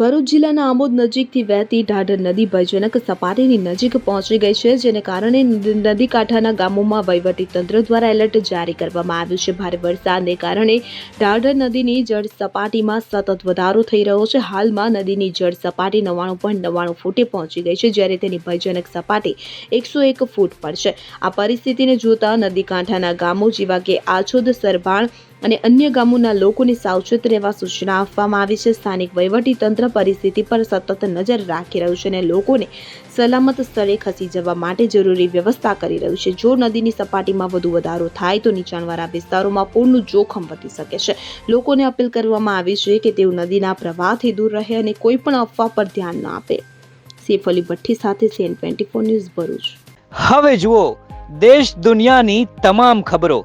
ભરૂચ જિલ્લાના આમોદ નજીકથી વહેતી ઢાઢર નદી ભયજનક સપાટીની નજીક પહોંચી ગઈ છે, જેને કારણે નદ- કાંઠાના ગામોમાં વહીવટી તંત્ર દ્વારા એલર્ટ જારી કરવામાં આવ્યું છે. ભારે વરસાદને કારણે ઢાઢર નદીની જળ સપાટીમાં સતત વધારો થઈ રહ્યો છે. હાલમાં નદીની જળ સપાટી નવ્વાણું પોઈન્ટ નવ્વાણું ફૂટે પહોંચી ગઈ છે, જ્યારે તેની ભયજનક સપાટી એકસો એક ફૂટ પર છે. આ પરિસ્થિતિને જોતા નદી કાંઠાના ગામો જેવા કે આછોદ, સરભાણ અને અન્ય ગામોના લોકોને સાવચેત રહેવા સૂચના આપવામાં આવી છે. સ્થાનિક વહીવટી તંત્ર પરિસ્થિતિ પર સતત નજર રાખી રહ્યું છે અને લોકોને સલામત સ્થળે ખસી જવા માટે જરૂરી વ્યવસ્થા કરી રહ્યું છે. જો નદીની સપાટીમાં વધુ વધારો થાય તો નીચાણવાળા વિસ્તારોમાં પૂરનું જોખમ વધી શકે છે. લોકોને અપીલ કરવામાં આવી છે કે તેઓ નદીના પ્રવાહથી દૂર રહે અને કોઈ પણ અફવા પર ધ્યાન ન આપે. સેફ અલી ભઠ્ઠી સાથે CN twenty four news Bharuch. હવે જુઓ, દેશ દુનિયાની તમામ ખબરો.